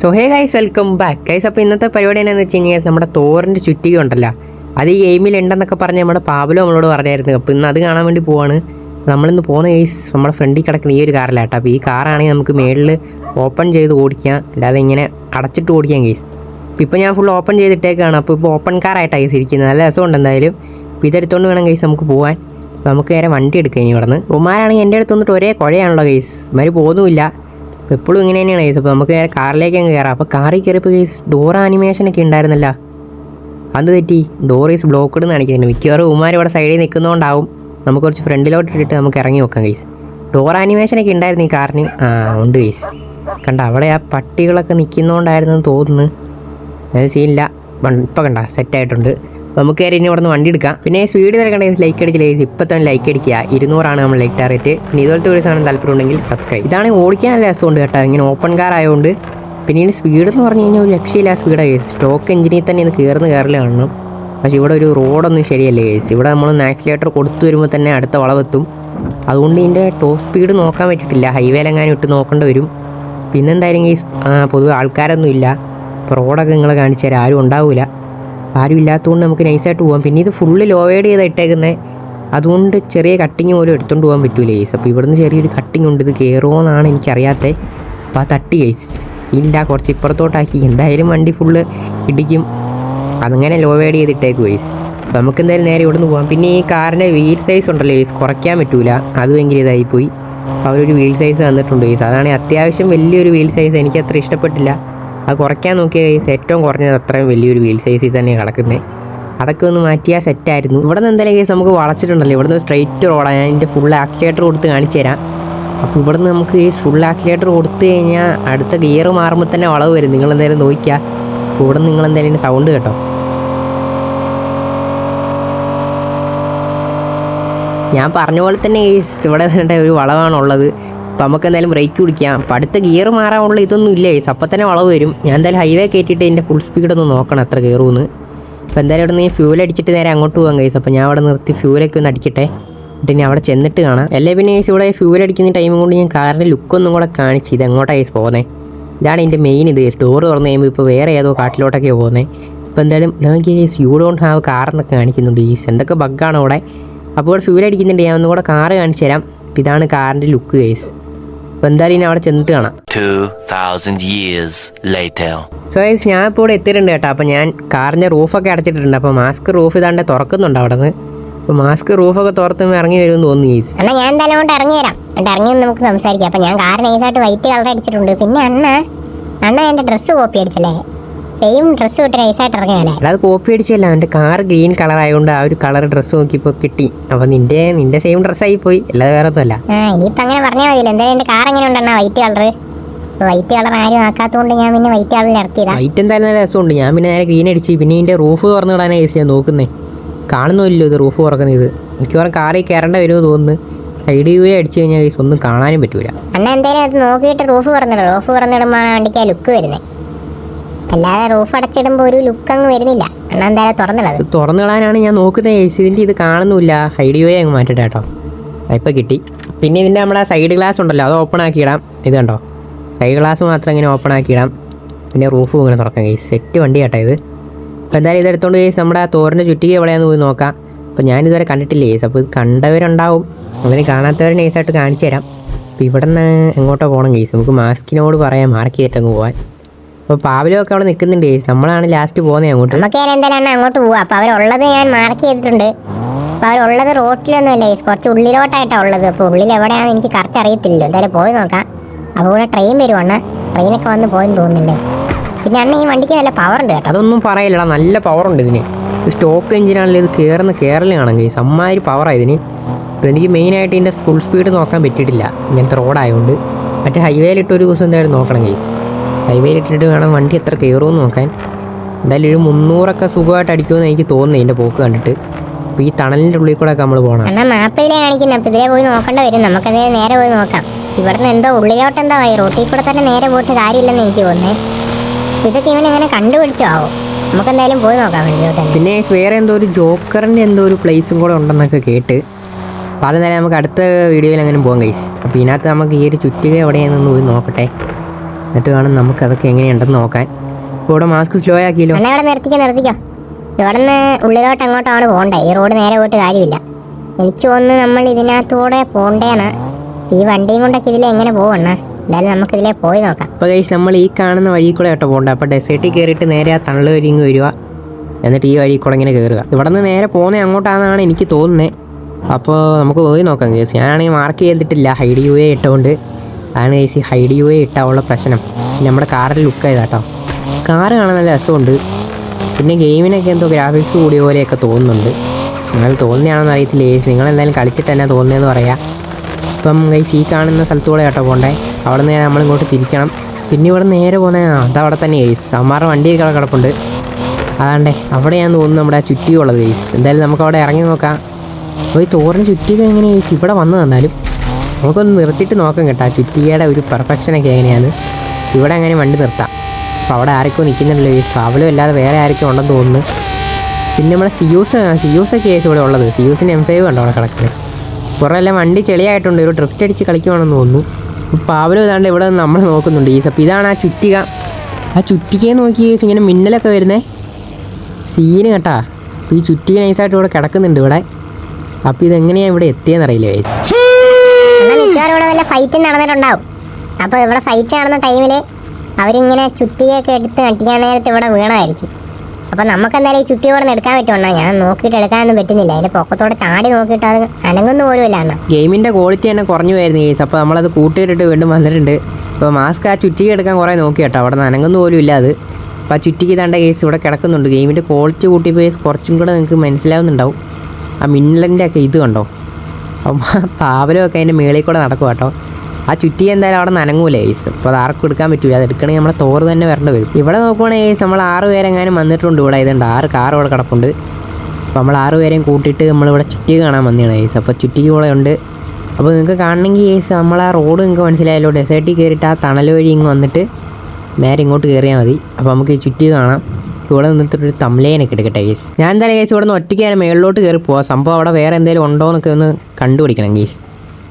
So hey guys welcome back guys അപ്പോൾ ഇന്നത്തെ പരിപാടി എന്നാന്ന് വെച്ച് കഴിഞ്ഞാൽ നമ്മുടെ തോറിന്റെ ചുറ്റിക ഉണ്ടല്ലോ. അത് ഈ ഗെയിമിൽ ഉണ്ടെന്നൊക്കെ പറഞ്ഞ് നമ്മുടെ പാബലോ നമ്മളോട് പറഞ്ഞായിരുന്നു. അപ്പോൾ ഇന്ന് അത് കാണാൻ വേണ്ടി പോവാണ്. നമ്മളിന്ന് പോകുന്ന ഗൈസ് നമ്മുടെ ഫ്രണ്ടിൽ കിടക്കുന്ന ഈ ഒരു കാറിലാട്ടോ. അപ്പോൾ ഈ കാറാണെങ്കിൽ നമുക്ക് മേളിൽ ഓപ്പൺ ചെയ്ത് ഓടിക്കാം. അല്ലാതെ ഇങ്ങനെ അടച്ചിട്ട് ഓടിക്കാം ഗൈസ് അപ്പോൾ ഇപ്പോൾ ഞാൻ ഫുൾ ഓപ്പൺ ചെയ്തിട്ടേക്കാണ്. അപ്പോൾ ഇപ്പോൾ ഓപ്പൺ കാറായിട്ടാണ് ഗൈസ് ഇരിക്കുന്നത്. നല്ല രസമുണ്ട് എന്തായാലും. അപ്പോൾ ഇതെടുത്തോണ്ട് വേണം ഗൈസ് നമുക്ക് പോകാൻ നമുക്ക് നേരെ വണ്ടി എടുക്കുക ഇനി ഇവിടെ നിന്ന് ഉമാരാണെങ്കിൽ എന്റെ അടുത്ത് വന്നിട്ട് ഒരേ കുഴയാണല്ലോ ഗൈസ് ഉമാർ പോകുന്നുമില്ല അപ്പോൾ എപ്പോഴും ഇങ്ങനെ തന്നെയാണ് ഗൈസ് അപ്പോൾ നമുക്ക് നേരെ കാറിലേക്ക് അങ്ങ് കയറാം അപ്പോൾ കാറിൽ കയറിയപ്പോൾ ഗൈസ് ഡോർ ആനിമേഷനൊക്കെ ഉണ്ടായിരുന്നല്ല. അത് തെറ്റി? ഡോർ ഈസ് ബ്ലോക്കഡ് എന്ന് കാണിക്കുന്നുണ്ട്. മിക്കവാറും ഉമാർ ഇവിടെ സൈഡിൽ നിൽക്കുന്നതുകൊണ്ടാവും നമുക്ക് കുറച്ച് ഫ്രണ്ടിലോട്ട് ഇട്ടിട്ട് നമുക്ക് ഇറങ്ങി നോക്കാം ഗൈസ് ഡോർ ആനിമേഷനൊക്കെ ഉണ്ടായിരുന്നു ഈ കാറിന്. ആ ഉണ്ട് ഗൈസ് കണ്ട അവിടെ ആ പട്ടികളൊക്കെ നിൽക്കുന്നതുകൊണ്ടായിരുന്നു തോന്നുന്നു. ഞാൻ സീനില്ല ഇപ്പം കണ്ട സെറ്റായിട്ടുണ്ട് നമുക്ക് കയറി ഇനി ഇവിടെ നിന്ന് വണ്ടി എടുക്കാം. പിന്നെ സ്പീഡ് തിരക്കണ്ടെങ്കിൽ ലൈക്ക് അടിച്ച് ലൈസ് ഇപ്പം തന്നെ ലൈക്ക് അടിക്കുക. ഇരുന്നൂറാണ് നമ്മൾ ലൈക്ക് ടാർഗറ്റ് പിന്നെ ഇതുപോലത്തെ ഒരു സാധനം താല്പര്യം ഉണ്ടെങ്കിൽ സബ്സ്ക്രൈബ് ഇതാണ് ഓടിക്കാൻ നല്ല രസമുണ്ട് കേട്ടോ. ഇങ്ങനെ ഓപ്പൺ കാർ ആയതുകൊണ്ട് പിന്നെ ഇതിന് സ്പീഡ് എന്ന് പറഞ്ഞു കഴിഞ്ഞാൽ ഒരു രക്ഷയില്ല സ്പീഡാണ് കേസ് സ്റ്റോക്ക് എഞ്ചിനിൽ തന്നെ ഇത് കയറുന്ന കയറിൽ കാണണം. പക്ഷേ ഇവിടെ ഒരു റോഡൊന്നും ശരിയല്ല കേസ് ഇവിടെ നമ്മൾ ആക്സിലേറ്റർ കൊടുത്തു വരുമ്പോൾ തന്നെ അടുത്ത വളവെത്തും അതുകൊണ്ട് ഇതിന്റെ ടോപ്പ് സ്പീഡ് നോക്കാൻ പറ്റിയിട്ടില്ല. ഹൈവേയിലെങ്ങാനും ഇട്ട് നോക്കേണ്ടി വരും. പിന്നെന്തായാലും കേസ് പൊതുവെ ആൾക്കാരൊന്നും ഇല്ല ഇപ്പോൾ റോഡൊക്കെ നിങ്ങളെ കാണിച്ചാൽ ആരും ഉണ്ടാവില്ല ആരും ഇല്ലാത്തതുകൊണ്ട് നമുക്ക് നൈസായിട്ട് പോകാം പിന്നെ ഇത് ഫുള്ള് ലോവേഡ് ചെയ്ത് ഇട്ടേക്കുന്നത് അതുകൊണ്ട് ചെറിയ കട്ടിങ് പോലും എടുത്തുകൊണ്ട് പോകാൻ പറ്റൂല കേസ് അപ്പോൾ ഇവിടുന്ന് ചെറിയൊരു കട്ടിങ് ഉണ്ട്. ഇത് കയറുമോ എന്നാണ് എനിക്കറിയാത്തത് അപ്പോൾ ആ തട്ടി കേസ് ഇല്ല കുറച്ച് ഇപ്പുറത്തോട്ടാക്കി. എന്തായാലും വണ്ടി ഫുള്ള് ഇടിക്കും. അതങ്ങനെ ലോവേഡ് ചെയ്ത് ചെയ്തിട്ടേക്ക് വേസ് അപ്പോൾ നമുക്ക് എന്തായാലും നേരെ ഇവിടുന്ന് പോകാം പിന്നെ ഈ കാറിന്റെ വീൽ സൈസ് ഉണ്ടല്ലോ വേസ് കുറയ്ക്കാൻ പറ്റൂല. അത് ഭയങ്കര ഇതായിപ്പോയി അവരൊരു വീൽ സൈസ് തന്നിട്ടുണ്ട് വേസ് അതാണ് അത്യാവശ്യം വലിയൊരു വീൽ സൈസ് എനിക്ക് അത്ര ഇഷ്ടപ്പെട്ടില്ല. അത് കുറയ്ക്കാൻ നോക്കിയ കേസ് ഏറ്റവും കുറഞ്ഞത് അത്രയും വലിയൊരു വീൽ സൈസിൽ തന്നെ കിടക്കുന്നത് അതൊക്കെ ഒന്ന് മാറ്റിയാൽ സെറ്റായിരുന്നു ഇവിടെ നിന്ന് എന്തായാലും കേസ് നമുക്ക് വളച്ചിട്ടുണ്ടല്ലോ. ഇവിടെ നിന്ന് സ്ട്രെയിറ്റ് റോഡാണ് ഞാൻ എന്റെ ഫുൾ ആക്സിലേറ്റർ കൊടുത്ത് കാണിച്ചു തരാം. അപ്പോൾ ഇവിടെ നിന്ന് നമുക്ക് ഈ ഫുൾ ആക്സിലേറ്റർ കൊടുത്തു കഴിഞ്ഞാൽ അടുത്ത ഗിയർ മാറുമ്പോൾ തന്നെ വളവ് വരും. നിങ്ങൾ എന്തായാലും നോക്കിയാൽ അപ്പോൾ ഇവിടെ നിങ്ങൾ എന്തായാലും സൗണ്ട് കേട്ടോ. ഞാൻ പറഞ്ഞ പോലെ തന്നെ ഇവിടെ ഒരു വളവാണുള്ളത്. അപ്പോൾ നമുക്ക് എന്തായാലും ബ്രേക്ക് പിടിക്കാം അപ്പം അടുത്ത ഗിയർ മാറാനുള്ള ഇതൊന്നും ഇല്ലേ? അപ്പം തന്നെ വളവ് വരും. ഞാൻ എന്തായാലും ഹൈവേ കയറ്റിയിട്ട് എന്റെ ഫുൾ സ്പീഡ് ഒന്ന് നോക്കണം എത്ര കയറുമെന്ന് അപ്പോൾ എന്തായാലും ഇവിടെ നിന്ന് ഫ്യൂൽ അടിച്ചിട്ട് നേരെ അങ്ങോട്ട് പോകാൻ കഴിയും അപ്പോൾ ഞാൻ അവിടെ നിർത്തി ഫ്യൂലൊക്കെ ഒന്ന് അടിക്കട്ടെ. എന്നിട്ട് ഇനി അവിടെ ചെന്നിട്ട് കാണാം. അല്ലേ പിന്നെ ഏസ് ഇവിടെ ഫ്യൂൽ അടിക്കുന്ന ടൈം കൊണ്ട് ഞാൻ കാറിന്റെ ലുക്കൊന്നും കൂടെ കാണിച്ച് ഇത് എങ്ങോട്ടാണ് ഗൈസ് പോകുന്നത് ഇതാണ് എന്റെ മെയിൻ ഇത് ഡോർ തുറന്ന് കഴിയുമ്പോൾ ഇപ്പോൾ വേറെ ഏതോ കാട്ടിലോട്ടൊക്കെ പോകുന്നത് അപ്പോൾ എന്തായാലും നമുക്ക് as you don't have car എന്നൊക്കെ കാണിക്കുന്നുണ്ട് ഈ എന്തൊക്കെ ബഗ്ഗാണ് അവിടെ അപ്പോൾ ഇവിടെ ഫ്യൂൽ അടിക്കുന്നുണ്ട്. ഞാൻ ഒന്നും കൂടെ കാറ് കാണിച്ചു തരാം. ഇതാണ് കാറിന്റെ ലുക്ക് ഗൈസ് അപ്പോൾ എന്തായാലും ഇനി അവിടെ ചെന്നിട്ട് കാണാം. 2,000 years later. സോ ഗൈസ് ഞാൻ ഇപ്പോൾ ഇവിടെ എത്തിയിട്ടുണ്ട് കേട്ടോ. അപ്പോൾ ഞാൻ കാറിന്റെ റൂഫൊക്കെ അടച്ചിട്ടുണ്ട് അപ്പോൾ മാസ്ക് റൂഫ് ഇതാണ്ട് തുറക്കുന്നുണ്ട് അവിടെ നിന്ന് അപ്പോൾ മാസ്ക് റൂഫൊക്കെ തുറത്ത് ഇറങ്ങി വരുമെന്ന് തോന്നുന്നു ഗൈസ് അണ്ണാ ഞാൻ എന്തായാലും അങ്ങോട്ട് ഇറങ്ങി വരാം. എന്നിട്ട് ഇറങ്ങി വന്ന് നമുക്ക് സംസാരിക്കാം. അപ്പോൾ ഞാൻ കാർ നൈസായിട്ട് വൈറ്റ് കളർ അടിച്ചിട്ടുണ്ട്. പിന്നെ അണ്ണ അണ്ണ എന്റെ ഡ്രസ്സ് കോപ്പി അടിച്ചല്ലേ? സെയിം ഡ്രസ്സ് വിട്ട് നൈസായിട്ട് ഇറങ്ങിയല്ലേ അല്ല അത് കോപ്പി അടിച്ചല്ല എന്റെ കാർ ഗ്രീൻ കളർ ആയതുകൊണ്ട് ആ ഒരു കളർ ഡ്രസ്സ് നോക്കിയപ്പോൾ കിട്ടി. അപ്പോൾ നിന്റെ നിന്റെ സെയിം ആയി പോയി അല്ലാതെ വേറെ ഒന്നുമല്ല. ആ ഇനിയിപ്പോ അങ്ങനെ പറഞ്ഞാൽ മതിയല്ലോ എന്തായാലും എന്റെ കാർ എങ്ങനെ ഉണ്ടെന്നാ വൈറ്റ് കളർ വൈറ്റ് കളർ ആരും ആക്കാത്തതുകൊണ്ട് ഞാൻ പിന്നെ വൈറ്റ് കളറിൽ ഇറക്കിയതാ. വൈറ്റ് എന്തായാലും നല്ല രസമുണ്ട്. ഞാൻ പിന്നെ നേരെ ഗ്രീൻ അടിച്ച് പിന്നെ ഇതിന്റെ റൂഫ് തുറന്നു വിടാനാണ് ഞാൻ നോക്കുന്നേ. കാണുന്നില്ലല്ലോ ഇത് റൂഫ് തുറക്കുന്നത്? ഇത് മിക്കവാറും കാറിൽ കയറേണ്ട വരുമെന്ന് തോന്നുന്നു. സൈഡ് വ്യൂ അടിച്ച് കഴിഞ്ഞാൽ ഒന്നും കാണാനും പറ്റൂല. അണ്ണ എന്തായാലും അത് നോക്കിയിട്ട് റൂഫ് തുറന്നിടും. റൂഫ് തുറന്നിടുമ്പോഴാണ് വണ്ടിക്ക് ആ ലുക്ക് വരുന്നത് അല്ലാതെ റൂഫ് അടച്ചിടുമ്പോൾ ഒരു ലുക്ക് അങ്ങ് വരുന്നില്ല. അണ്ണ എന്തായാലും തുറന്നിടത് തുറന്നു കളയാനാണ് ഞാൻ നോക്കുന്നത് ഇതിന്റെ ഇത് കാണുന്നില്ല വ്യൂ അങ്ങ് മാറ്റട്ടെ കേട്ടോ. ഇപ്പം കിട്ടി. പിന്നെ ഇതിന്റെ നമ്മുടെ സൈഡ് ഗ്ലാസ് ഉണ്ടല്ലോ അത് ഓപ്പൺ ആക്കി ഇടാം. ഇത് കണ്ടോ? സൈഡ് ഗ്ലാസ് മാത്രം ഇങ്ങനെ ഓപ്പൺ ആക്കി ഇടാം. പിന്നെ റൂഫ് ഇങ്ങനെ തുറക്കാം. കേസ് സെറ്റ് വണ്ടി കേട്ടോ ഇത്. അപ്പോൾ എന്തായാലും ഇതെടുത്തോണ്ട് കേസ് നമ്മുടെ തോറിന്റെ ചുറ്റിക എവിടെയാന്ന് പോയി നോക്കാം. അപ്പോൾ ഇതുവരെ കണ്ടിട്ടില്ല കേസ് അപ്പോൾ ഇത് കണ്ടവരുണ്ടാവും. അതിന് കാണാത്തവരെ നൈസായിട്ട് കാണിച്ചു തരാം. അപ്പോൾ ഇവിടെ നിന്ന് എങ്ങോട്ടോ പോകണം കേസ് നമുക്ക് മാസ്കിനോട് പറയാം മാർക്ക് ചെയ്തിട്ടങ്ങ് പോകാൻ അപ്പോൾ പാവലോ ഒക്കെ അവിടെ നിൽക്കുന്നുണ്ട് നമ്മളാണ് ലാസ്റ്റ് പോകുന്നത് അങ്ങോട്ട്. നമുക്ക് ഞാൻ എന്തായാലും അങ്ങോട്ട് പോവാം. അപ്പൊ അവരുള്ളത് ഞാൻ മാർക്ക് ചെയ്തിട്ടുണ്ട്. അപ്പൊ അവരുള്ളത് റോട്ടിലൊന്നും അല്ല കുറച്ച് ഉള്ളിലോട്ടായിട്ടാണ് ഉള്ളത്. അപ്പോൾ ഉള്ളിൽ എവിടെയാണെന്ന് എനിക്ക് കറക്റ്റ് അറിയത്തില്ലല്ലോ. എന്തായാലും പോയി നോക്കാം. അപ്പോൾ ഇവിടെ ട്രെയിൻ വരുവാണ് ട്രെയിനൊക്കെ വന്ന് പോയെന്ന് തോന്നുന്നില്ലേ? പിന്നെ അണ്ണ ഈ വണ്ടിക്ക് നല്ല പവർ ഉണ്ട് കേട്ടോ. അതൊന്നും പറയില്ലടാ. നല്ല പവർ ഉണ്ട് ഇതിന്. ഇത് സ്റ്റോക്ക് എഞ്ചിനാണല്ലോ ഇത് കയറുന്ന കയറൽ സമ്മാതിരി പവറാണ് ഇതിന്. ഇപ്പോൾ എനിക്ക് മെയിനായിട്ട് ഇതിന്റെ ഫുൾ സ്പീഡ് നോക്കാൻ പറ്റിയിട്ടില്ല. ഇങ്ങനത്തെ റോഡായതുകൊണ്ട് മറ്റേ ഹൈവേയിലിട്ട് ഒരു ദിവസം എന്തായാലും നോക്കണം കേസ് ഹൈവേയിലിട്ടിട്ട് വേണം വണ്ടി എത്ര കയറുമെന്ന് നോക്കാൻ. എന്തായാലും ഒരു മുന്നൂറൊക്കെ സുഖമായിട്ട് അടിക്കുമെന്ന് എനിക്ക് തോന്നുന്നു ഇതിന്റെ പോക്ക് കണ്ടിട്ട്. അപ്പോൾ ഈ തണലിന്റെ ഉള്ളിൽ കൂടെ ഒക്കെ നമ്മൾ പോകണം അണ്ണാ മാപ്പ് കാണിക്കുന്ന അപ്പോൾ ഇതിലേ പോയി നോക്കേണ്ട വരും. നമുക്കത് നേരെ പോയി നോക്കാം. ഇവിടുന്ന് എന്തോ ഉള്ളിലോട്ട് എന്തോ ആയി. റോട്ടിൽ കൂടെ തന്നെ നേരെ പോയിട്ട് കാര്യമില്ലെന്ന് എനിക്ക് തോന്നുന്നേ. ഇതൊക്കെ ഇവൻ എങ്ങനെ കണ്ടുപിടിച്ചോ ആവോ. നമുക്ക് എന്തായാലും പോയി നോക്കാം വണ്ടിയിലോട്ട് പിന്നെ വേറെ എന്തോ ഒരു ജോക്കറിന്റെ എന്തോ ഒരു പ്ലേസും കൂടെ ഉണ്ടെന്നൊക്കെ കേട്ട്. അപ്പോൾ അതെന്തായാലും നമുക്ക് അടുത്ത വീഡിയോയിൽ അങ്ങനെ പോകാം ഗൈസ് അപ്പോൾ ഇതിനകത്ത് നമുക്ക് ഈ ഒരു ചുറ്റുക എവിടെയാണെന്ന് പോയി നോക്കട്ടെ. എന്നിട്ട് വേണം നമുക്ക് അതൊക്കെ എങ്ങനെയുണ്ടെന്ന് നോക്കാൻ. ഇവിടെ മാസ്ക് സ്ലോ ആക്കിയല്ലോ. അണ്ണ ഇവിടെ നിർത്തിക്കോ നിർത്തിക്കോ. ഇവിടെ നിന്ന് ഉള്ളിലോട്ട് അങ്ങോട്ടാണ് പോകണ്ടേ. ഈ റോഡ് നേരെ പോയിട്ട് കാര്യമില്ല. എനിക്ക് തോന്നുന്നു നമ്മൾ ഇതിനകത്തൂടെ പോകണ്ടേന്ന് ഈ വണ്ടിയും കൊണ്ടൊക്കെ ഇതിലെ എങ്ങനെ പോവണ്ണ? എന്തായാലും നമുക്ക് ഇതിലേ പോയി നോക്കാം. അപ്പോൾ കഴിച്ച് നമ്മൾ ഈ കാണുന്ന വഴി കൂടെ കേട്ടോ പോകണ്ട. അപ്പോൾ ഡെസേർട്ടിൽ കയറിയിട്ട് നേരെ ആ തണൽ വരി ഇങ്ങ് വരിക. എന്നിട്ട് ഈ വഴി കൂടെ ഇങ്ങനെ കയറുക ഇവിടെ നിന്ന് നേരെ പോകുന്നത് അങ്ങോട്ടാണെന്നാണ് എനിക്ക് തോന്നുന്നത് അപ്പോൾ നമുക്ക് പോയി നോക്കാം കേസ് ഞാനാണെങ്കിൽ മാർക്ക് ചെയ്തിട്ടില്ല. ഹൈഡ് യു എ ഇട്ടുകൊണ്ട് അതാണ് കേസ് ഹൈഡ് യു എ ഇട്ടാവുള്ള പ്രശ്നം. നമ്മുടെ കാറിൽ ലുക്ക് ചെയ്താട്ടോ കാറ് കാണാൻ നല്ല രസമുണ്ട്. പിന്നെ ഗെയിമിനൊക്കെ എന്തോ ഗ്രാഫിക്സ് കൂടിയ പോലെയൊക്കെ തോന്നുന്നുണ്ട്. നിങ്ങൾ തോന്നുന്നതാണെന്ന് അറിയത്തില്ല? കേസ് നിങ്ങൾ എന്തായാലും കളിച്ചിട്ട് തന്നെ തോന്നിയെന്ന് പറയാം. ഇപ്പം ഗൈസ് ഈ കാണുന്ന സ്ഥലത്തൂടെ കേട്ടോ പോണ്ടേ. അവിടെ നിന്ന് ഞാൻ നമ്മളിങ്ങോട്ട് തിരിക്കണം. പിന്നെ ഇവിടെ നേരെ പോകുന്ന അതവിടെ തന്നെ ഗൈസ് അമ്മാരുടെ വണ്ടി കിട കിടപ്പുണ്ട്. അതാണ്ടേ അവിടെയാന്ന് തോന്നുന്നു നമ്മുടെ ചുറ്റിയുള്ളത് ഗൈസ് എന്തായാലും നമുക്ക് അവിടെ ഇറങ്ങി നോക്കാം. അപ്പോൾ ഈ തോറിന് ചുറ്റിയൊക്കെ എങ്ങനെ ഗൈസ് ഇവിടെ വന്നു തന്നാലും നമുക്കൊന്ന് നിർത്തിയിട്ട് നോക്കാം കേട്ടോ. ആ ചുറ്റികയുടെ ഒരു പെർഫെക്ഷനൊക്കെ എങ്ങനെയാണ് ഇവിടെ അങ്ങനെ വണ്ടി നിർത്താം. അപ്പോൾ അവിടെ ആരൊക്കെ നിൽക്കുന്നുണ്ടല്ലോ ഈ ട്രാവലും അല്ലാതെ വേറെ ആരൊക്കെ ഉണ്ടെന്ന് തോന്നുന്നു. പിന്നെ നമ്മുടെ സിയൂസ് സിയൂസ് കേസ് ഇവിടെ ഉള്ളത്. സിയൂസിന് എം ഫൈവ് കണ്ടോ അവിടെ കിടക്കുന്നത് കുറേ എല്ലാം വണ്ടി ചെളിയായിട്ടുണ്ട്. ഒരു ഡ്രിഫ്റ്റ് അടിച്ച് കളിക്കുവാണെന്ന് തോന്നുന്നു. പാവലും ഇതാണ്ട് ഇവിടെ നമ്മൾ നോക്കുന്നുണ്ട്. ഈ സപ്പ് ഇതാണ് ആ ചുറ്റിക. ആ ചുറ്റികയെ നോക്കി ഇങ്ങനെ മിന്നലൊക്കെ വരുന്നേ. സീന് കേട്ടാ. അപ്പോൾ ഈ ചുറ്റിക നൈസായിട്ട് ഇവിടെ കിടക്കുന്നുണ്ട് ഇവിടെ. അപ്പോൾ ഇതെങ്ങനെയാണ് ഇവിടെ എത്തിയെന്നറിയില്ല. എന്നാൽ മിക്കവാറും ഇവിടെ വല്ല ഫൈറ്റും നടന്നിട്ടുണ്ടാവും. അപ്പോൾ ഇവിടെ ഫൈറ്റ് നടന്ന ടൈമിൽ അവരിങ്ങനെ ചുറ്റിയൊക്കെ എടുത്ത് നട്ടിക്കാൻ നേരത്ത് ഇവിടെ വീണതായിരിക്കും. അപ്പോൾ നമുക്ക് എന്തായാലും ഈ ചുറ്റി ഇവിടെ എടുക്കാൻ പറ്റുമോ ഞാൻ നോക്കിയിട്ട് എടുക്കാനൊന്നും പറ്റുന്നില്ല. അതിന്റെ പൊക്കത്തോടെ ചാടി നോക്കിയിട്ട് അത് അനങ്ങുന്ന പോലും അണ്ണ. ഗെയിമിന്റെ ക്വാളിറ്റി തന്നെ കുറഞ്ഞു വരുന്നു കേസ് അപ്പോൾ നമ്മളത് കൂട്ടിയിട്ടിട്ട് വീണ്ടും വന്നിട്ടുണ്ട്. അപ്പോൾ മാസ്ക് ആ ചുറ്റിക എടുക്കാൻ കുറേ നോക്കി കേട്ടോ. അവിടെ നിന്ന് അനങ്ങുന്ന പോലും ഇല്ല അത്. അപ്പോൾ ആ ചുറ്റിക്ക് തണ്ട കേസ് ഇവിടെ കിടക്കുന്നുണ്ട്. ഗെയിമിന്റെ ക്വാളിറ്റി കൂട്ടിയപ്പോൾ കേസ് കുറച്ചും കൂടെ നിങ്ങൾക്ക് മനസ്സിലാവുന്നുണ്ടാവും. ആ മിന്നലിന്റെ ഒക്കെ ഇത് കണ്ടോ? അപ്പം ഒക്കെ അതിന്റെ മേളിൽ കൂടെ നടക്കും കേട്ടോ ആ ചുറ്റി എന്തായാലും അവിടെ നനങ്ങൂല ഏസ് അപ്പോൾ അത് ആർക്കും എടുക്കാൻ പറ്റില്ല അത് എടുക്കണമെങ്കിൽ നമ്മളെ തോറ് തന്നെ വരേണ്ടി വരും. ഇവിടെ നോക്കുവാണെങ്കിൽ ഏസ് നമ്മൾ ആറ് പേരെങ്ങാനും വന്നിട്ടുണ്ട് ഇവിടെ. ഇതുണ്ട്. ആറ് കാർ ഇവിടെ കിടപ്പുണ്ട്. അപ്പോൾ നമ്മൾ ആറ് പേരെയും കൂട്ടിയിട്ട് നമ്മളിവിടെ ചുറ്റി കാണാൻ വന്നതാണ് ഏസ് അപ്പോൾ ചുറ്റിക്ക് കൂടെ ഉണ്ട്. അപ്പോൾ നിങ്ങൾക്ക് കാണണമെങ്കിൽ ഏസ് നമ്മൾ ആ റോഡ് നിങ്ങൾക്ക് മനസ്സിലായല്ലോ. ഡെസേർട്ടിൽ കയറിയിട്ട് ആ തണൽ വഴി ഇങ്ങ് വന്നിട്ട് നേരെ ഇങ്ങോട്ട് കയറിയാൽ മതി. അപ്പോൾ നമുക്ക് ഈ ചുറ്റി കാണാം. ഇവിടെ നിന്നിട്ടൊരു തമ്ലേനൊക്കെ എടുക്കട്ടെ ഗേസ് ഞാൻ എന്തായാലും ഗേസ് ഇവിടെ നിന്ന് ഒറ്റയ്ക്ക് ഞാൻ മേളിലോട്ട് കയറി പോവാം. സംഭവം അവിടെ വേറെ എന്തെങ്കിലും ഉണ്ടോ എന്നൊക്കെ ഒന്ന് കണ്ടുപിടിക്കണം ഗേസ്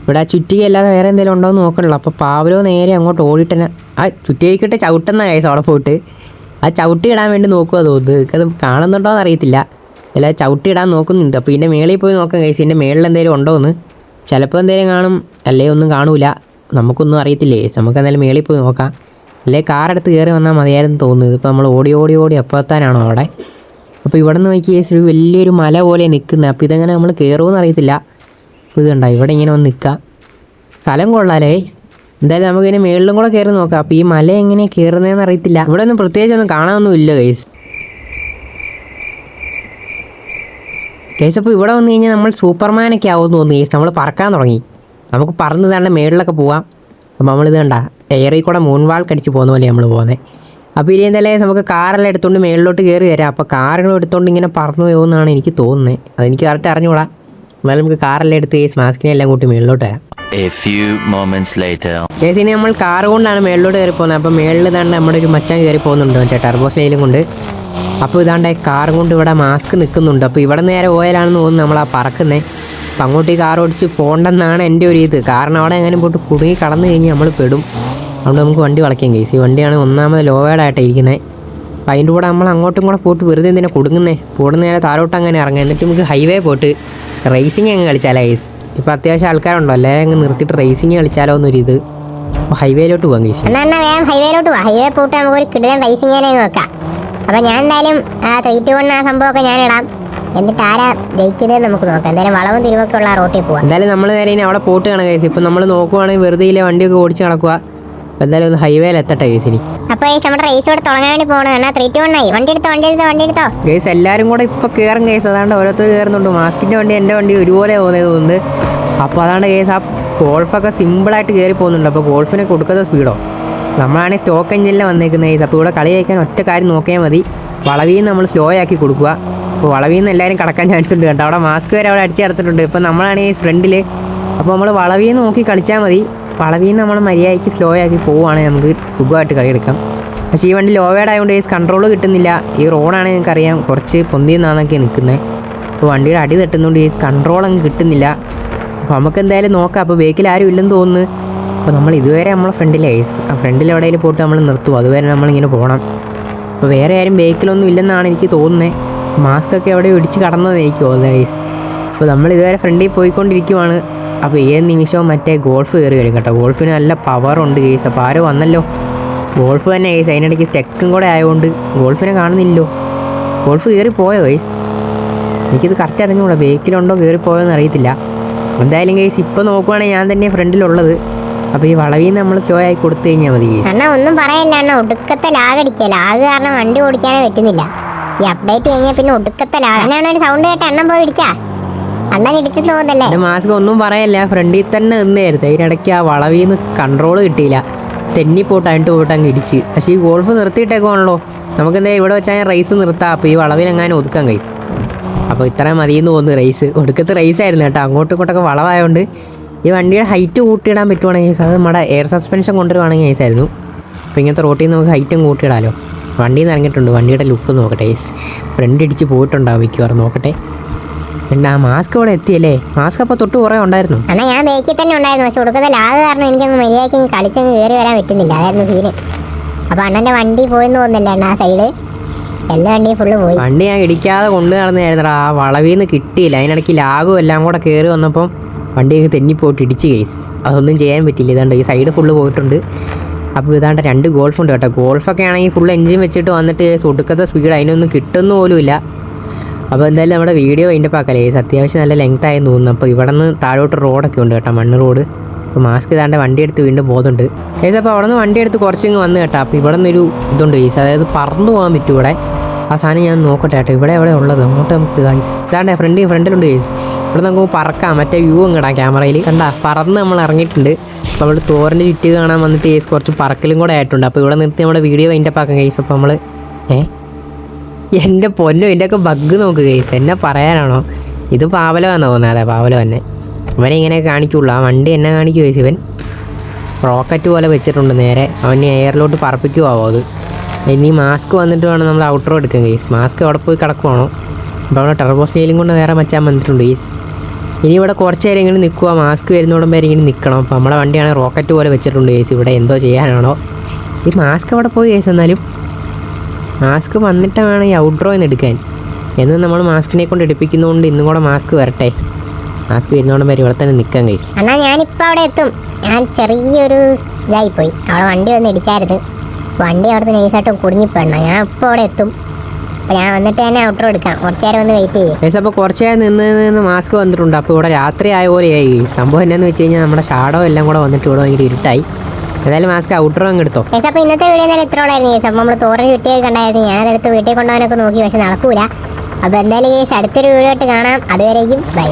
ഇവിടെ ആ ചുറ്റിക അല്ലാതെ വേറെ എന്തെങ്കിലും ഉണ്ടോ എന്ന് നോക്കണല്ലോ. അപ്പോൾ പാവലോ നേരെ അങ്ങോട്ട് ഓടിയിട്ട് തന്നെ ആ കഴിക്കട്ടെ ചവിട്ടുന്ന ഗേസ് അവിടെ പോയിട്ട്. ആ ചവിട്ടി ഇടാൻ വേണ്ടി നോക്കുക തോന്നുന്നു. അത് കാണുന്നുണ്ടോ എന്ന് അറിയത്തില്ല. അല്ല ചവിട്ടി ഇടാൻ നോക്കുന്നുണ്ട്. അപ്പോൾ ഇതിന്റെ മേളിൽ പോയി നോക്കാം ഗേസ് ഇതിന്റെ മേളിൽ എന്തെങ്കിലും ഉണ്ടോ എന്ന്. ചിലപ്പോൾ എന്തെങ്കിലും കാണും അല്ലേ ഒന്നും കാണൂല. നമുക്കൊന്നും അറിയത്തില്ലേ നമുക്ക് എന്തായാലും മേളിൽ പോയി നോക്കാം. അല്ലേ കാറെടുത്ത് കയറി വന്നാൽ മതിയായിരുന്നു തോന്നുന്നത്. ഇപ്പോൾ നമ്മൾ ഓടി ഓടി ഓടി അപ്പോഴത്താനാണോ അവിടെ? അപ്പോൾ ഇവിടെ നിന്ന് നോക്കി ഒരു വലിയൊരു മല പോലെ നിൽക്കുന്നത് അപ്പോൾ ഇതെങ്ങനെ നമ്മൾ കയറുമെന്ന് അറിയത്തില്ല. അപ്പോൾ ഇത് കണ്ടോ ഇവിടെ ഇങ്ങനെ വന്ന് നിൽക്കാം സ്ഥലം കൊള്ളാലേ എന്തായാലും നമുക്ക് ഇതിന് മേളിലും കൂടെ കയറി നോക്കാം. അപ്പോൾ ഈ മല എങ്ങനെയാണ് കയറുന്നതെന്ന് അറിയത്തില്ല. ഇവിടെ ഒന്നും പ്രത്യേകിച്ച് ഒന്നും കാണാനൊന്നും ഇല്ല ഗൈസ് കേസ് അപ്പോൾ ഇവിടെ വന്നു കഴിഞ്ഞാൽ നമ്മൾ സൂപ്പർമാനൊക്കെ ആവുമെന്ന് തോന്നുന്നു കേസ് നമ്മൾ പറക്കാൻ തുടങ്ങി. നമുക്ക് പറന്ന് തന്നെ മേളിലൊക്കെ പോവാം. അപ്പോൾ നമ്മളിത് കണ്ട എയറിൽ കൂടെ മൂൺ വാൾ കടിച്ച് പോകുന്ന. പോലെ നമ്മൾ പോകുന്നത് അപ്പോൾ ഇനി എന്തായാലും നമുക്ക് കാറെല്ലാം എടുത്തുകൊണ്ട് മേളിലോട്ട് കയറി വരാം. അപ്പോൾ കാറുകൾ എടുത്തുകൊണ്ട് ഇങ്ങനെ പറന്നു പോകുമെന്നാണ് എനിക്ക് തോന്നുന്നത് അതെനിക്ക് കറക്റ്റ് അറിഞ്ഞുകൂടാ എന്നാലും നമുക്ക് കാറെല്ലാം എടുത്ത് കേസ് മാസ്കിനെ എല്ലാം കൂട്ടി മേളിലോട്ട് വരാം. ഇനി നമ്മൾ കാർ കൊണ്ടാണ് മേളിലോട്ട് കയറി പോകുന്നത്. അപ്പോൾ മേളിൽ തന്നെ നമ്മുടെ ഒരു മച്ചാൻ കയറി പോകുന്നുണ്ട്. മറ്റേ ടർബോ സ്ലൈലും കൊണ്ട്. അപ്പോൾ ഇതാണ്ട് കാർ കൊണ്ട് ഇവിടെ മാസ്ക് നിൽക്കുന്നുണ്ട് അപ്പോൾ ഇവിടെ നേരെ ഓയിലാണെന്ന് തോന്നുന്നു നമ്മൾ ആ പറക്കുന്നത് അപ്പം അങ്ങോട്ട് ഈ കാർ ഓടിച്ച് പോകണ്ടെന്നാണ് എന്റെ ഒരു ഇത്. കാരണം അവിടെ എങ്ങനെ പോയിട്ട് കുടുങ്ങി കടന്നു കഴിഞ്ഞ് നമ്മൾ പെടും. അതുകൊണ്ട് നമുക്ക് വണ്ടി വളയ്ക്കാം കേസ് ഈ വണ്ടിയാണ് ഒന്നാമത് ലോവേഡായിട്ട് ഇരിക്കുന്നത് അപ്പം അതിന്റെ കൂടെ നമ്മൾ അങ്ങോട്ടും കൂടെ പോയിട്ട് വെറുതെ എന്തിനാ കൊടുങ്ങുന്നേ? പോടുന്ന നേരെ താഴോട്ട് അങ്ങനെ ഇറങ്ങുക. എന്നിട്ട് നമുക്ക് ഹൈവേ പോയിട്ട് റേസിംഗ് അങ്ങ് കളിച്ചാലോ കേസ് ഇപ്പോൾ അത്യാവശ്യം ആൾക്കാരുണ്ടോ? അല്ലേ? അങ്ങ് നിർത്തിയിട്ട് റേസിംഗ് കളിച്ചാലോ എന്നൊരു ഇത് അപ്പോൾ ഹൈവേയിലോട്ട് പോകാം കേസ് എന്നാൽ എന്നാൽ വേഗം ഹൈവേയിലോട്ട് പോകാം ഹൈവേ പോയിട്ട് നമുക്ക് ഒരു കിടിലൻ റേസിംഗ് ചെയ്യാനേ നോക്കാം അപ്പോൾ ഞാൻ എന്തായാലും ആ ത്രീറ്റ് കൊണ്ട് ആ സംഭവമൊക്കെ ഞാൻ ഇടാം. എന്നിട്ട് ആരാ ജയിക്കുന്നത് നമുക്ക് നോക്കാം. എന്തായാലും വളവും തിരിവൊക്കെ ഉള്ള റോട്ടിൽ പോവാം. എന്തായാലും നമ്മൾ നേരെ ഇനി അവിടെ പോയിട്ട് കാണാം കേസ് ഇപ്പം നമ്മൾ നോക്കുവാണെങ്കിൽ വെറുതെ ഇല്ലേ വണ്ടിയൊക്കെ ഓടിച്ച് നടക്കുക എന്തായാലും ഒന്ന് ഹൈവേയിൽ എത്തട്ടെ ഗൈസ് ഇനി. അപ്പോൾ ഗൈസ് നമ്മുടെ റേസ് ഇവിടെ തുടങ്ങാൻ വേണ്ടി പോകണം എന്നാൽ ത്രീ വൺ ആയി വണ്ടി എടുത്തോ വണ്ടി എടുത്തോ വണ്ടി എടുത്തോ? ഗൈസ് എല്ലാവരും കൂടെ ഇപ്പോൾ കയറും ഗൈസ്. അതാണ്ട് ഓരോരുത്തർ കയറുന്നുണ്ട് മാസ്കിന്റെ വണ്ടി എന്റെ വണ്ടി ഒരുപോലെ പോകുന്നത് തോന്നുന്നത് അപ്പോൾ അതാണ് ഗൈസ് ആ ഗോൾഫൊക്കെ സിമ്പിളായിട്ട് കയറി പോകുന്നുണ്ട്. അപ്പോൾ ഗോൾഫിനെ കൊടുക്കുന്ന സ്പീഡോ നമ്മളാണെങ്കിൽ സ്റ്റോക്ക് എഞ്ചിനിൽ വന്നേക്കുന്നത് ഗൈസ്. അപ്പോൾ ഇവിടെ കളി കഴിക്കാൻ ഒറ്റ കാര്യം നോക്കിയാൽ മതി. വളവീന്ന് നമ്മൾ സ്ലോ ആക്കി കൊടുക്കുക. അപ്പോൾ വളവിൽ നിന്ന് എല്ലാവരും കടക്കാൻ ചാൻസ് ഉണ്ട് കേട്ടോ. അവിടെ മാസ്ക് വരെ അവിടെ അടിച്ചു ചേർത്തിട്ടുണ്ട് ഇപ്പോൾ നമ്മളാണെങ്കിൽ ഫ്രണ്ടിൽ അപ്പോൾ നമ്മൾ വളവിൽ നോക്കി കളിച്ചാൽ മതി. വളവിൽ നിന്ന് നമ്മൾ മര്യാദയ്ക്ക് സ്ലോ ആക്കി പോവുകയാണെങ്കിൽ നമുക്ക് സുഖമായിട്ട് കളിയെടുക്കാം പക്ഷേ ഈ വണ്ടി ലോവേഡ് ആയതുകൊണ്ട് ഈ കൺട്രോൾ കിട്ടുന്നില്ല. ഈ റോഡാണ് നിങ്ങൾക്ക് അറിയാം കുറച്ച് പൊന്തി നിന്നാന്നൊക്കെ നിൽക്കുന്നത് അപ്പോൾ വണ്ടിയുടെ അടി തട്ടുന്നതുകൊണ്ട് ഈ കൺട്രോൾ അങ്ങ് കിട്ടുന്നില്ല. അപ്പോൾ നമുക്ക് എന്തായാലും നോക്കാം. അപ്പോൾ ബേക്കിൽ ആരും ഇല്ലെന്ന് തോന്നുന്നു. അപ്പോൾ നമ്മൾ ഇതുവരെ നമ്മളെ ഫ്രണ്ടിലെ ഐസ് ആ ഫ്രണ്ടിൽ എവിടെയെങ്കിലും പോയിട്ട് നമ്മൾ നിർത്തും. അതുവരെ നമ്മളിങ്ങനെ പോകണം. അപ്പോൾ വേറെ ആരും ബേക്കിലൊന്നും ഇല്ലെന്നാണ് എനിക്ക് തോന്നുന്നത് മാസ്ക് ഒക്കെ എവിടെ ഇടിച്ച് കടന്നത് എനിക്ക് തോന്നുന്നത് അപ്പോൾ നമ്മൾ ഇതുവരെ ഫ്രണ്ടിൽ പോയിക്കൊണ്ടിരിക്കുവാണ്. അപ്പോൾ ഏത് നിമിഷവും മറ്റേ ഗോൾഫ് കയറി വരും കേട്ടോ. ഗോൾഫിന് നല്ല പവറുണ്ട് കേസ് അപ്പോൾ ആരോ വന്നല്ലോ? ഗോൾഫ് തന്നെ കേസ് അതിനിടയ്ക്ക് സ്റ്റെക്കും കൂടെ ആയതുകൊണ്ട് ഗോൾഫിനെ കാണുന്നില്ലല്ലോ ഗോൾഫ് കയറി പോയോ കേസ് എനിക്കിത് കറക്റ്റ് അറിഞ്ഞുകൂടാ ബേക്കിലുണ്ടോ കയറി പോയോന്ന് അറിയത്തില്ല. എന്തായാലും കേസ് ഇപ്പോൾ നോക്കുവാണെങ്കിൽ ഞാൻ തന്നെ ഫ്രണ്ടിലുള്ളത്. അപ്പോൾ ഈ വളവിൽ നമ്മൾ സ്ലോ ആയി കൊടുത്തു കഴിഞ്ഞാൽ മതി എന്നാൽ ഒന്നും പറയല്ല എന്നാൽ ഒടുക്കത്തെ ലാഗ് അടിക്കുക. ലാഗ് കാരണം വണ്ടി ഓടിക്കാനേ പറ്റുന്നില്ല. ഈ അപ്ഡേറ്റ് കഴിഞ്ഞാൽ പിന്നെ ഒടുക്കത്തെ ലാഗ് അണ്ണാണ് ഒരു സൗണ്ട് കേട്ട് എണ്ണം പോയി ഇടിച്ചാ അണ്ണൻ ഇടിച്ചെന്ന് തോന്നുന്നല്ലേ എന്റെ മാസ്ക് ഒന്നും പറയല്ല. ഫ്രണ്ടിൽ തന്നെ നിന്നായിരുന്നു അതിനിടയ്ക്ക് ആ വളവിൽ നിന്ന് കൺട്രോൾ കിട്ടിയില്ല. തെന്നിപ്പോട്ട് അതിട്ട് പോയിട്ട് അങ്ങ് ഇടിച്ച്. പക്ഷേ ഈ ഗോൾഫ് നിർത്തിയിട്ടേക്കാണല്ലോ നമുക്ക് എന്താ ഇവിടെ വെച്ചാൽ റേസ് നിർത്താം. അപ്പോൾ ഈ വളവിൽ എങ്ങാനും ഒതുക്കാൻ കഴിച്ചു അപ്പോൾ ഇത്രയും മതിയെന്ന് തോന്നുന്നു റേസ് ഒടുക്കത്ത് റേസ് ആയിരുന്നു കേട്ടോ. അങ്ങോട്ടും ഇങ്ങോട്ടൊക്കെ വളവായതുകൊണ്ട് ഈ വണ്ടിയുടെ ഹൈറ്റ് കൂട്ടിയിടാൻ പറ്റുവാണെങ്കിൽ അത് നമ്മുടെ എയർ സസ്പെൻഷൻ കൊണ്ടുവരുവാണെങ്കിൽ ആയിരുന്നു. അപ്പോൾ ഇങ്ങനത്തെ റോട്ടിൽ നിന്ന് നമുക്ക് ഹൈറ്റും കൂട്ടിയിടാമല്ലോ വണ്ടിയിൽ നിന്ന് ഇറങ്ങിയിട്ടുണ്ട്. വണ്ടിയുടെ ലുക്ക് നോക്കട്ടെ ഫ്രണ്ട് ഇടിച്ച് പോയിട്ടുണ്ടാവും മിക്കവാറും. നോക്കട്ടെ. പിന്നെ ആ മാസ്ക് ഇവിടെ എത്തിയല്ലേ? മാസ്ക് അപ്പൊ തൊട്ട് കുറേ ഉണ്ടായിരുന്നു. അണ്ണാ ഞാൻ ബേക്കിൽ തന്നെ ഉണ്ടായിരുന്നു. പക്ഷെ ഒടുക്കത്തെ ലാഗ് കാരണം എനിക്കങ്ങ് മര്യാദയ്ക്ക് കളിച്ചങ്ങ് കയറി വരാൻ പറ്റുന്നില്ല. അതായിരുന്നു സീന് അപ്പൊ അണ്ണന്റെ വണ്ടി പോയെന്ന് തോന്നുന്നില്ല എണ്ണ ആ സൈഡ് എല്ലാ വണ്ടിയും ഫുള്ള് പോയി. വണ്ടി ഞാൻ ഇടിക്കാതെ കൊണ്ടു നടന്നായിരുന്നു ആ വളവിൽ നിന്ന് കിട്ടിയില്ല. അതിനിടയ്ക്ക് ലാഗും എല്ലാം കൂടെ കയറി വന്നപ്പം വണ്ടി അങ്ങ് തെന്നിപ്പോയിട്ട് ഇടിച്ച് കേസ്. അതൊന്നും ചെയ്യാൻ പറ്റില്ല. ഇതാണ്ട് ഈ സൈഡ് ഫുള്ള് പോയിട്ടുണ്ട്. അപ്പോൾ ഇതാണ്ട് രണ്ട് ഗോൾഫുണ്ട് കേട്ടോ. ഗോൾഫൊക്കെ ആണെങ്കിൽ ഫുൾ എൻജിൻ വെച്ചിട്ട് വന്നിട്ട് ഒടുക്കത്തെ സ്പീഡ് അതിനൊന്നും കിട്ടുന്ന പോലുമില്ല. അപ്പോൾ എന്തായാലും നമ്മുടെ വീഡിയോ അതിന്റെ പാക്കല്ലേ കേസ് അത്യാവശ്യം നല്ല ലെങ്ത് ആയെന്ന് തോന്നുന്നു. അപ്പോൾ ഇവിടെ നിന്ന് താഴോട്ട് റോഡൊക്കെ ഉണ്ട് കേട്ടോ മണ്ണ് റോഡ് അപ്പോൾ മാസ്ക് ഇതാണ്ട് വണ്ടി എടുത്ത് വീണ്ടും പോകുന്നുണ്ട്. ഏസ് അപ്പോൾ അവിടെ നിന്ന് വണ്ടി എടുത്ത് കുറച്ചിങ്ങ് വന്ന് കേട്ടോ. അപ്പോൾ ഇവിടെ നിന്നൊരു ഇതുണ്ട് ഈസ് അതായത് പറന്നു പോകാൻ പറ്റും ഇവിടെ. ആ സാധനം ഞാൻ നോക്കട്ടെ കേട്ടോ. ഇവിടെ എവിടെ ഉള്ളത്? അങ്ങോട്ട് നമുക്ക് ഇതാണ്ട് ഫ്രണ്ട് ഫ്രണ്ടിലുണ്ട് ഗൈസ് ഇവിടെ നമുക്ക് പറക്കാം. മറ്റേ വ്യൂ അങ്ങ് ഇടാം ക്യാമറയിൽ കണ്ട? പറന്ന് നമ്മൾ ഇറങ്ങിയിട്ടുണ്ട്. അപ്പോൾ നമ്മൾ തോറിന്റെ ചുറ്റി കാണാൻ വന്നിട്ട് ഗൈസ് കുറച്ച് പറക്കലും കൂടെ ആയിട്ടുണ്ട്. അപ്പോൾ ഇവിടെ നിർത്തി നമ്മുടെ വീഡിയോ അതിന്റെ പാക്കാം ഗൈസ് അപ്പോൾ നമ്മൾ ഏ? എന്റെ പൊന്നോ ഇതിന്റെയൊക്കെ ബഗ് നോക്ക് ഗൈസ്. എന്നെ പറയാനാണോ? ഇത് പാവലമാണെന്ന് തോന്നുന്നത് അതെ പാവലം തന്നെ. അവനെ ഇങ്ങനെ കാണിക്കുള്ളൂ. ആ വണ്ടി എന്നെ കാണിക്കും ഗൈസ് ഇവൻ? റോക്കറ്റ് പോലെ വെച്ചിട്ടുണ്ട് നേരെ. അവനെ എയറിലോട്ട് പറപ്പിക്കുവാവോ അത്? ഇനി മാസ്ക് വന്നിട്ട് വേണം നമ്മൾ ഔട്ടറോ എടുക്കാൻ ഗൈസ്. മാസ്ക് അവിടെ പോയി കിടക്കുവാണോ? അപ്പോൾ അവിടെ ടെർബോ സ്നേലും കൊണ്ട് വേറെ മച്ചാൻ വന്നിട്ടുണ്ട് ഗൈസ്. ഇനി ഇവിടെ കുറച്ച് നേരം ഇങ്ങനെ നിൽക്കുക മാസ്ക് വരുന്നോടും വരെ ഇങ്ങനെ നിൽക്കണം. അപ്പോൾ നമ്മുടെ വണ്ടിയാണ് റോക്കറ്റ് പോലെ വെച്ചിട്ടുണ്ട് ഗൈസ്. ഇവിടെ എന്തോ ചെയ്യാനാണോ? ഈ മാസ്ക് അവിടെ പോയി ഗൈസ് എന്നാലും. മാസ്ക് വന്നിട്ട് വേണം ഈ ഔട്ട്ഡ്രോ എന്ന് എടുക്കാൻ. എന്ന് നമ്മൾ മാസ്കിനെ കൊണ്ട് എടുപ്പിക്കുന്നതുകൊണ്ട് ഇന്നും കൂടെ മാസ്ക് വരട്ടെ. മാസ്ക് വരുന്നോടും വരെ ഇവിടെ തന്നെ നിൽക്കാൻ കൈസ് എന്നാൽ ഞാനിപ്പോൾ അവിടെ എത്തും. ഞാൻ ചെറിയൊരു ഇതായി പോയി. അവിടെ വണ്ടി വന്ന് ഇടിച്ചായിരുന്നു വണ്ടി അവിടുത്തെ നൈസായിട്ട് കുടുങ്ങിപ്പോണ്ണ ഞാൻ ഇപ്പോൾ അവിടെ എത്തും. അപ്പോൾ ഞാൻ വന്നിട്ട് തന്നെ ഔട്ടർ എടുക്കാം. കുറച്ച് നേരം ഒന്ന് വെയിറ്റ് ചെയ്യും. ഗൈസ് അപ്പോൾ കുറച്ച് നേരം നിന്ന് നിന്ന് മാസ്ക് വന്നിട്ടുണ്ട്. അപ്പോൾ ഇവിടെ രാത്രി ആയ പോലെയായി. സംഭവം എന്നാന്ന് വെച്ച് കഴിഞ്ഞാൽ നമ്മുടെ ഷാഡോ എല്ലാം കൂടെ വന്നിട്ട് ഇവിടെ ഭയങ്കര ഇരുട്ടായി. ഏതായാലും മാസ്ക് ഔട്ടർ അങ്ങ് എടുത്തോ. അപ്പൊ അപ്പോൾ ഇന്നത്തെ വീഡിയോ എന്തായാലും ഇത്ര ഉള്ളായിരുന്നു ഈ അപ്പോൾ നമ്മൾ തോറിന് ചുറ്റിയൊക്കെ കണ്ടായിരുന്നു. ഞാനതെടുത്ത് വീട്ടിൽ കൊണ്ടുപോകാനൊക്കെ നോക്കി പക്ഷെ നടക്കൂല. അപ്പോൾ എന്തായാലും ഈ അടുത്തൊരു വീഡിയോ ആയിട്ട് കാണാം. അതുവരേക്കും ബൈ